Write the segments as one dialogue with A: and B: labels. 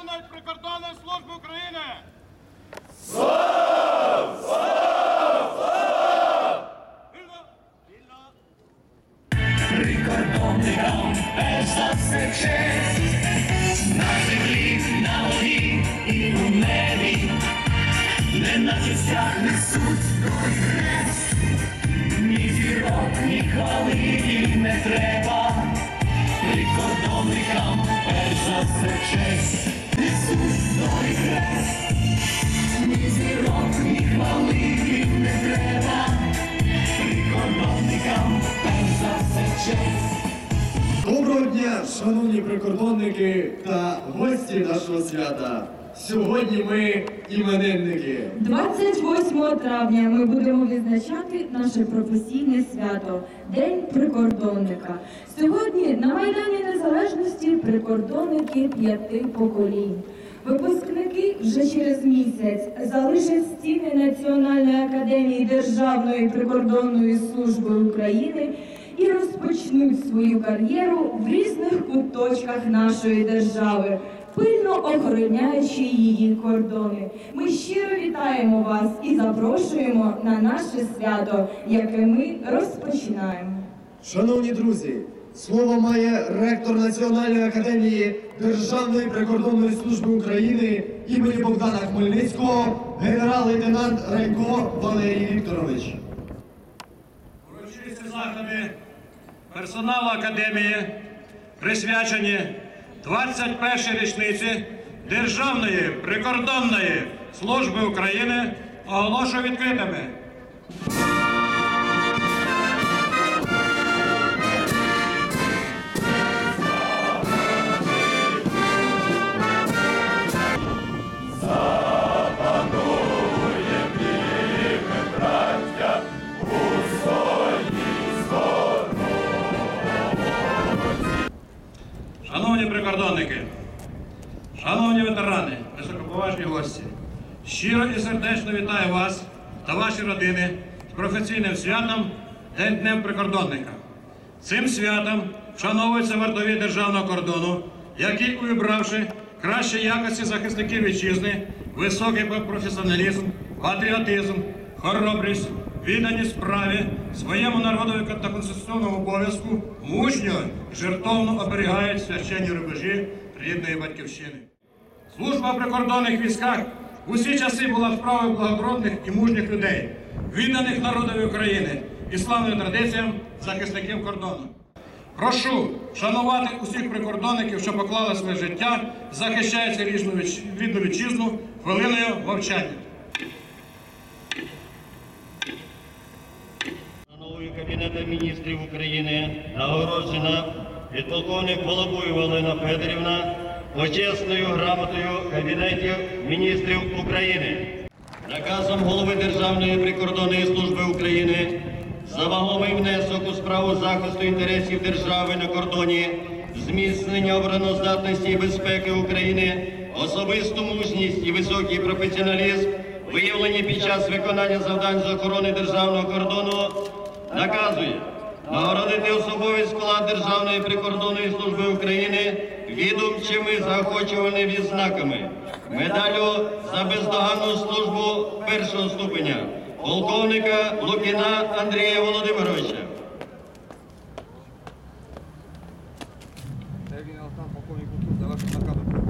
A: Державної прикордонної служби України! Слава! Вільно! Вільно!
B: Прикордонникам перш за все честь на землі, на воді і у небі, не наче стяг несуть той хрест, ні зірок, ні хвалинів не треба. Прикордонникам перш за все честь
C: Доброго дня, шановні прикордонники та гості нашого свята. Сьогодні ми іменинники.
D: 28 травня ми будемо відзначати наше професійне свято День прикордонника. Сьогодні на Майдані Незалежності прикордонники п'яти поколінь. Випускники вже через місяць залишать стіни Національної академії Державної прикордонної служби України і розпочнуть свою кар'єру в різних куточках нашої держави, пильно охороняючи її кордони. Ми щиро вітаємо вас і запрошуємо на наше свято, яке ми розпочинаємо.
C: Шановні друзі, слово має ректор Національної академії Державної прикордонної служби України імені Богдана Хмельницького, генерал-лейтенант Ренько Валерій Вікторович.
A: Урочисті заходи персоналу Академії присвячені 21-й річниці Державної прикордонної служби України оголошую відкритими. Сердечно вітаю вас та ваші родини з професійним святом День Днем прикордонника. Цим святом вшановуються вартові державного кордону, які, увібравши кращі якості захисників вітчизни, високий професіоналізм, патріотизм, хоробрість, відданість справі, своєму народові та конституційному обов'язку, мужньо і жертовно оберігають священні рубежі рідної батьківщини. Служба в прикордонних військах усі часи була справою благородних і мужніх людей, відданих народові України і славним традиціям захисників кордону. Прошу шанувати усіх прикордонників, що поклали своє життя, захищаючи рідну вітчизну хвилиною мовчання.
E: Головою Кабінету міністрів України нагороджена підполковник Волобуєв Олена Федорівна почесною грамотою Кабінетів міністрів України. Наказом голови Державної прикордонної служби України за вагомий внесок у справу захисту інтересів держави на кордоні, зміцнення обороноздатності і безпеки України, особисту мужність і високий професіоналізм, виявлені під час виконання завдань з охорони державного кордону, наказує нагородити особовий склад Державної прикордонної служби України відомчими заохочуваними відзнаками, медаллю за бездоганну службу першого ступеня, полковника Лукіна Андрія Володимировича. Медаллю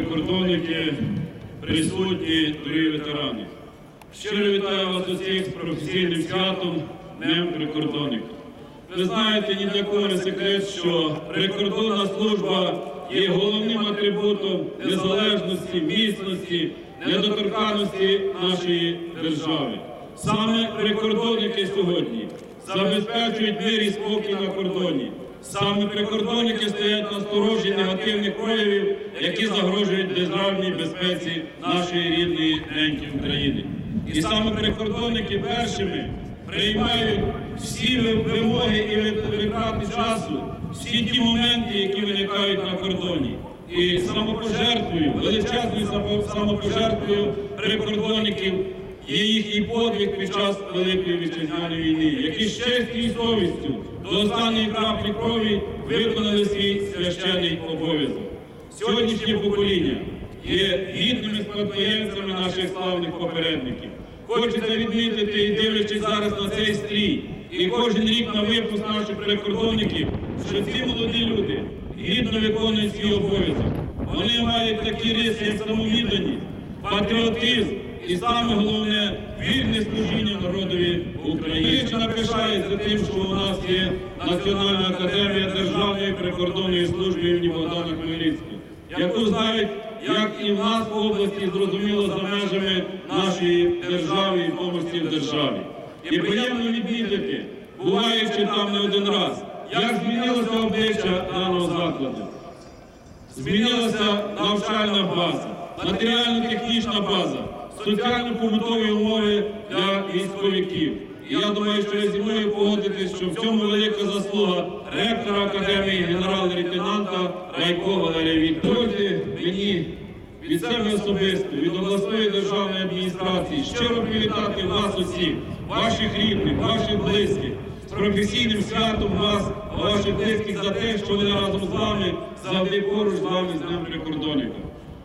F: прикордонники, присутні, дорогі ветерани. Щиро вітаю вас усіх з професійним святом Днем прикордонника. Ви знаєте, ні для кого не секрет, що прикордонна служба є головним атрибутом незалежності, міцності, недоторканності нашої держави. Саме прикордонники сьогодні забезпечують мир і спокій на кордоні. Саме прикордонники стоять на сторожі негативних проявів, які загрожують державній безпеці нашої рідної неньки України. І саме прикордонники першими приймають всі вимоги і витрати часу, всі ті моменти, які виникають на кордоні. І самопожертвою, величезною само- самопожертвою прикордонників є їхній подвиг під час Великої вітчизняної війни, які з честю і совістю до останньої краплі крові виконали свій священний обов'язок. Сьогоднішнє покоління є гідними спадкоємцями наших славних попередників. Хочеться відмітити і дивлячись зараз на цей стрій, і кожен рік на випуск наших прикордонників, що ці молоді люди гідно виконують свій обов'язок. Вони мають такі риси, як самовідданість, патріотизм і саме головне вірне служіння народові України. Вічно пишається тим, що у нас є Національна академія Державної прикордонної служби імені Богдана Хмельницького, яку знають як і в нас в області, зрозуміло, за межами нашої держави і повністю в державі. І приємно відмітити, буваючи там не один раз, як змінилося обличчя даного закладу. Змінилася навчальна база, матеріально-технічна база, соціально-побутові умови для військовиків. І я думаю, що ви зі мною погодитесь, що в цьому велика заслуга ректора академії генерал-лейтенанта Райко Валерія Вікторовича. Мені від себе особисто, від обласної державної адміністрації щиро привітати вас усіх, ваших рідних, ваших близьких, з професійним святом вас, ваших близьких за те, що вони разом з вами завжди поруч з вами з Днем прикордонника.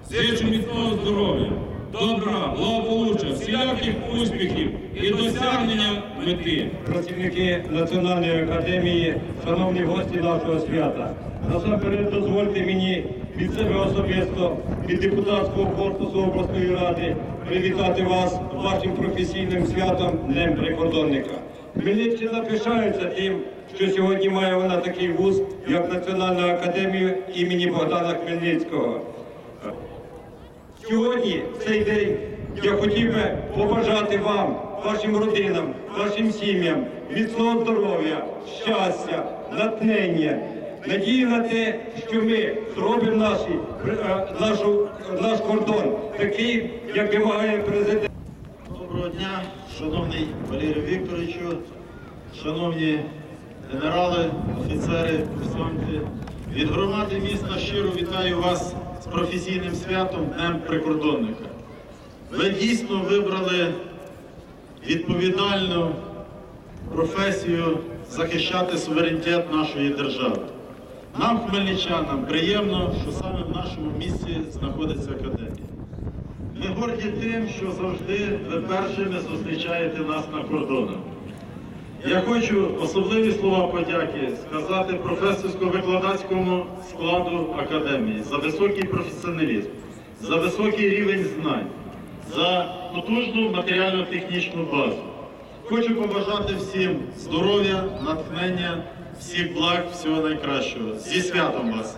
F: Зичу міцного здоров'я, добра, благополуччя, всіляких успіхів і досягнення мети.
G: працівники Національної академії, шановні гості нашого свята. Насамперед дозвольте мені від себе особисто, від депутатського корпусу обласної ради привітати вас вашим професійним святом Днем прикордонника. Хмельниччина пишається тим, що сьогодні має вона такий вуз, як Національна академія імені Богдана Хмельницького. Сьогодні, в цей день, я хотів би побажати вам, вашим родинам, вашим сім'ям міцного здоров'я, щастя, натхнення, надії на те, що ми зробимо наші, е, нашу, наш кордон такий, як вимагає президент.
H: Доброго дня, шановний Валерій Вікторовичу, шановні генерали, офіцери, курсанти. Від громади міста щиро вітаю вас з професійним святом Днем прикордонника. Ви дійсно вибрали відповідальну професію захищати суверенітет нашої держави. Нам, хмельничанам, приємно, що саме в нашому місті знаходиться академія. Ми горді тим, що завжди ви першими зустрічаєте нас на кордонах. Я хочу особливі слова подяки сказати професорсько-викладацькому складу академії за високий професіоналізм, за високий рівень знань, за потужну матеріально-технічну базу. Хочу побажати всім здоров'я, натхнення, всіх благ, всього найкращого. Зі святом вас!